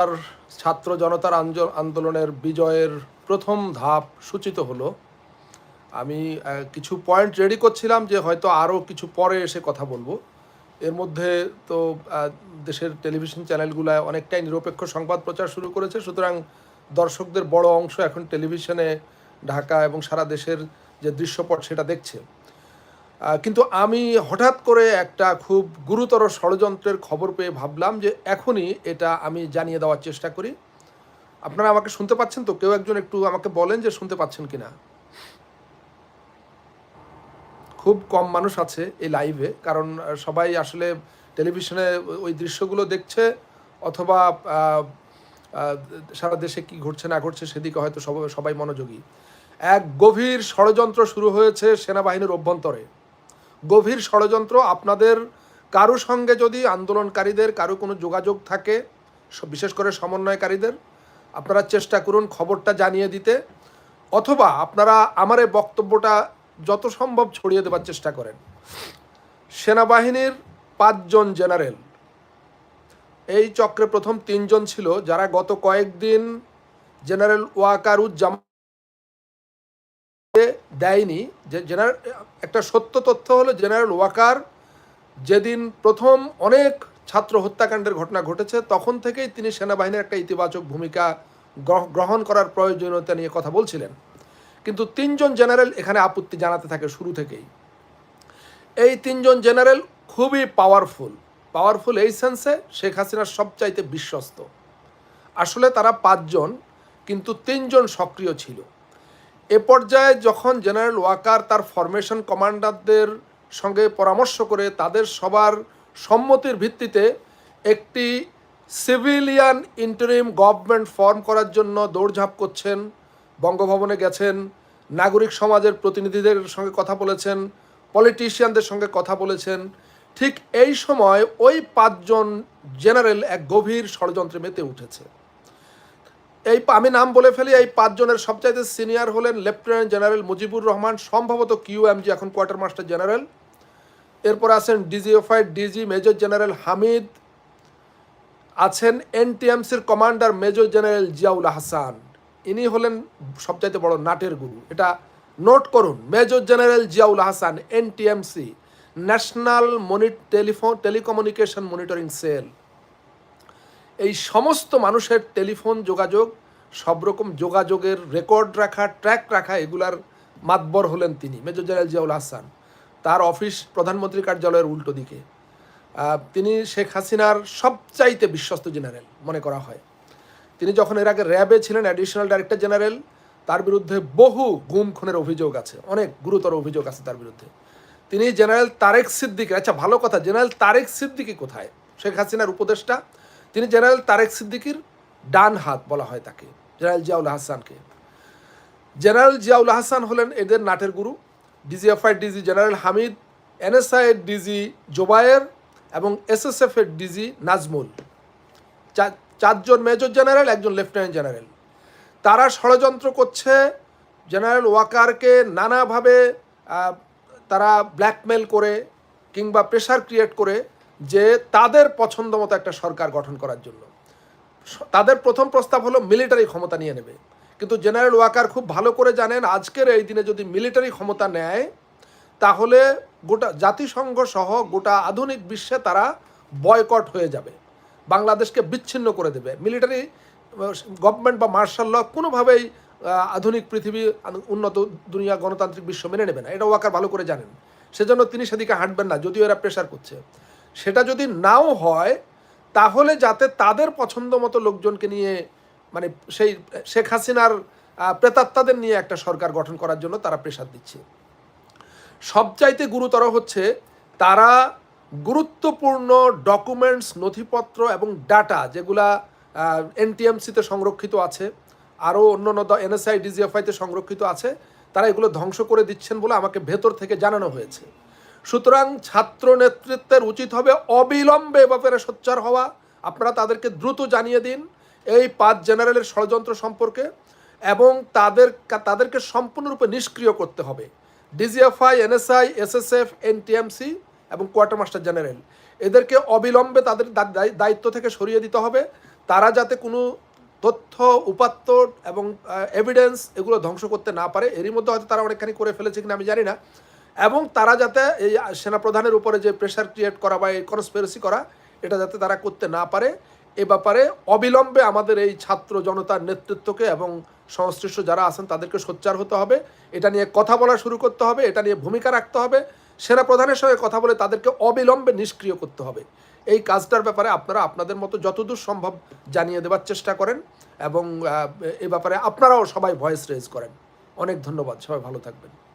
আর ছাত্র জনতার আন্দোলনের বিজয়ের প্রথম ধাপ সূচিত হলো। আমি কিছু পয়েন্ট রেডি করছিলাম যে হয়তো আরও কিছু পরে এসে কথা বলব। এর মধ্যে তো দেশের টেলিভিশন চ্যানেলগুলোয় অনেকটাই নিরপেক্ষ সংবাদ প্রচার শুরু করেছে। সুতরাং দর্শকদের বড় অংশ এখন টেলিভিশনে ঢাকা এবং সারা দেশের যে দৃশ্যপট সেটা দেখছে। কিন্তু আমি হঠাৎ করে একটা খুব গুরুতর ষড়যন্ত্রের খবর পেয়ে ভাবলাম যে এখনই এটা আমি জানিয়ে দেওয়ার চেষ্টা করি। আপনারা আমাকে শুনতে পাচ্ছেন তো? কেউ একজন একটু আমাকে বলেন যে শুনতে পাচ্ছেন কিনা? খুব কম মানুষ আছে এই লাইভে কারণ সবাই আসলে টেলিভিশনে ওই- দৃশ্যগুলো দেখছে অথবা সারা দেশে কি ঘটছে না ঘটছে সেদিকে হয়তো সবাই মনোযোগী। এক গভীর ষড়যন্ত্র শুরু হয়েছে সেনাবাহিনীর অভ্যন্তরে। গভীর ষড়যন্ত্র আপনাদের কারও সঙ্গে যদি আন্দোলনকারীদের, কারও কোনো যোগাযোগ থাকে বিশেষ করে সমন্বয়কারীদের, আপনারা চেষ্টা করুন খবরটা জানিয়ে দিতে, অথবা আপনারা আমার এই বক্তব্যটা যত সম্ভব ছড়িয়ে দেওয়ার চেষ্টা করেন। সেনাবাহিনীর পাঁচজন জেনারেল। এই চক্রে প্রথম তিনজন ছিল, যারা গত কয়েকদিন জেনারেল ওয়াকারুজ্জামান দেয়নি। যে জেনারেল একটা সত্য তথ্য হলো জেনারেল ওয়াকার যেদিন প্রথম অনেক ছাত্র হত্যাকাণ্ডের ঘটনা ঘটেছে, তখন থেকেই তিনি সেনাবাহিনীর একটা ইতিবাচক ভূমিকা গ্রহ- গ্রহণ করার প্রয়োজনীয়তা নিয়ে কথা বলছিলেন। কিন্তু তিনজন জেনারেল এখানে আপত্তি জানাতে থাকে শুরু থেকেই। এই তিনজন জেনারেল খুবই পাওয়ারফুল পাওয়ারফুল এই সেন্সে শেখ হাসিনার সবচাইতে বিশ্বস্ত। আসলে তারা পাঁচজন, কিন্তু তিনজন সক্রিয় ছিল। এ পর্যায়ে যখন জেনারেল ওয়াকার তার ফরমেশন কমান্ডারদের সঙ্গে পরামর্শ করে তাদের সবার সম্মতির ভিত্তিতে একটি সিভিলিয়ান ইন্টারিম গভর্নমেন্ট ফর্ম করার জন্য দৌড়ঝাঁপ করছেন, বঙ্গভবনে গেছেন, নাগরিক সমাজের প্রতিনিধিদের সঙ্গে কথা বলেছেন পলিটিশিয়ানদের সঙ্গে কথা বলেছেন। ঠিক এই সময় ওই পাঁচজন জেনারেল এক গভীর ষড়যন্ত্রে মেতে উঠেছে। এই আমি নাম বলে ফেলি, এই পাঁচজনের সবচাইতে সিনিয়র হলেন লেফটেন্যান্ট জেনারেল মুজিবুর রহমান, সম্ভবত কিউএমজি এখন কোয়ার্টার মাস্টার জেনারেল। এরপর আছেন DGFI DG major general Hamid, আছেন এনটিএমসির commander major general Ziaul Hasan. ইনি হলেন সবচাইতে বড় নাটের গুরু। এটা নোট করুন, major general Ziaul Hasan, NTMC, national money telephone telecommunication monitoring cell. এই সমস্ত মানুষের টেলিফোন যোগাযোগ, সব রকম যোগাযোগের রেকর্ড রাখা, ট্র্যাক রাখা, এগুলার মাতবর হলেন তিনি, মেজর জেনারেল জিয়াউল হাসান। তার অফিস প্রধানমন্ত্রী কার্যালয়ের উল্টো দিকে। তিনি শেখ হাসিনার সবচাইতে বিশ্বস্ত জেনারেল মনে করা হয়। তিনি যখন এর আগে র্যাবে ছিলেন, অ্যাডিশনাল ডাইরেক্টর জেনারেল, তার বিরুদ্ধে বহু গুম খুনের অভিযোগ আছে, অনেক গুরুতর অভিযোগ আছে তার বিরুদ্ধে। তিনি জেনারেল তারেক সিদ্দিকি আচ্ছা ভালো কথা, জেনারেল তারেক সিদ্দিকি কোথায়? শেখ হাসিনার উপদেষ্টা তিনি জেনারেল তারেক সিদ্দিকির ডান হাত বলা হয় তাকে, জেনারেল জিয়াউল হাসানকে। জেনারেল জিয়াউল হাসান হলেন এদের নাটের গুরু। DGFI DG general Hamid, NSI এর ডিজি জোবায়ের এবং এসএসএফ এর ডিজি নাজমুল। চারজন মেজর জেনারেল, একজন লেফটেন্যান্ট জেনারেল। তারা ষড়যন্ত্র করছে, জেনারেল ওয়াকারকে নানাভাবে তারা ব্ল্যাকমেল করে কিংবা প্রেশার ক্রিয়েট করে যে তাদের পছন্দ মতো একটা সরকার গঠন করার জন্য। তাদের প্রথম প্রস্তাব হলো মিলিটারি ক্ষমতা নিয়ে নেবে। কিন্তু জেনারেল ওয়াকার খুব ভালো করে জানেন, আজকের এই দিনে যদি মিলিটারি ক্ষমতা নেয়, তাহলে গোটা জাতিসংঘ সহ গোটা আধুনিক বিশ্বে তারা বয়কট হয়ে যাবে। বাংলাদেশকে বিচ্ছিন্ন করে দেবে। মিলিটারি গভর্নমেন্ট বা মার্শাল ল কোনোভাবেই আধুনিক পৃথিবী, উন্নত দুনিয়া, গণতান্ত্রিক বিশ্ব মেনে নেবে না। এটা ওয়াকার ভালো করে জানেন। সেজন্য তিনি সেদিকে হাঁটবেন না, যদিও এরা প্রেশার করছে। সেটা যদি নাও হয়, তাহলে যাতে তাদের পছন্দ মতো লোকজনকে নিয়ে মানে সেই শেখ হাসিনার প্রেতাত্মাদের নিয়ে একটা সরকার গঠন করার জন্য তারা প্রেশার দিচ্ছে। সবচাইতে গুরুতর হচ্ছে তারা গুরুত্বপূর্ণ ডকুমেন্টস, নথিপত্র এবং ডাটা যেগুলা এনটিএমসিতে সংরক্ষিত আছে, আরও অন্য অন্য এনএসআই, ডিজিএফআইতে সংরক্ষিত আছে, তারা এগুলো ধ্বংস করে দিচ্ছেন বলে আমাকে ভেতর থেকে জানানো হয়েছে। সুতরাং ছাত্র নেতৃত্বের উচিত হবে অবিলম্বে ব্যাপারে সোচ্চার হওয়া। আপনারা তাদেরকে দ্রুত জানিয়ে দিন এই পাঁচ জেনারেলের ষড়যন্ত্র সম্পর্কে এবং তাদের তাদেরকে সম্পূর্ণরূপে নিষ্ক্রিয় করতে হবে। ডিজিএফআই, এনএসআই, এসএসএফ, এনটিএমসি এবং কোয়ার্টার মাস্টার জেনারেল এদেরকে অবিলম্বে তাদের দায়িত্ব থেকে সরিয়ে দিতে হবে। তারা যাতে কোনো তথ্য, উপাত্ত এবং এভিডেন্স এগুলো ধ্বংস করতে না পারে। এরই মধ্যে হয়তো তারা অনেকখানি করে ফেলেছে কিনা আমি জানি না। এবং তারা যাতে এই সেনাপ্রধানের উপরে যে প্রেশার ক্রিয়েট করা বা এই কনস্পিরেসি করা, এটা যাতে তারা করতে না পারে, এ ব্যাপারে অবিলম্বে আমাদের এই ছাত্র জনতার নেতৃত্বকে এবং সংশ্লিষ্ট যারা আছেন তাদেরকে সোচ্চার হতে হবে। এটা নিয়ে কথা বলা শুরু করতে হবে, এটা নিয়ে ভূমিকা রাখতে হবে। সেনাপ্রধানের সঙ্গে কথা বলে তাদেরকে অবিলম্বে নিষ্ক্রিয় করতে হবে। এই কাজটার ব্যাপারে আপনারা আপনাদের মতো যতদূর সম্ভব জানিয়ে দেওয়ার চেষ্টা করেন এবং এ ব্যাপারে আপনারাও সবাই ভয়েস রেজ করেন। অনেক ধন্যবাদ, সবাই ভালো থাকবেন।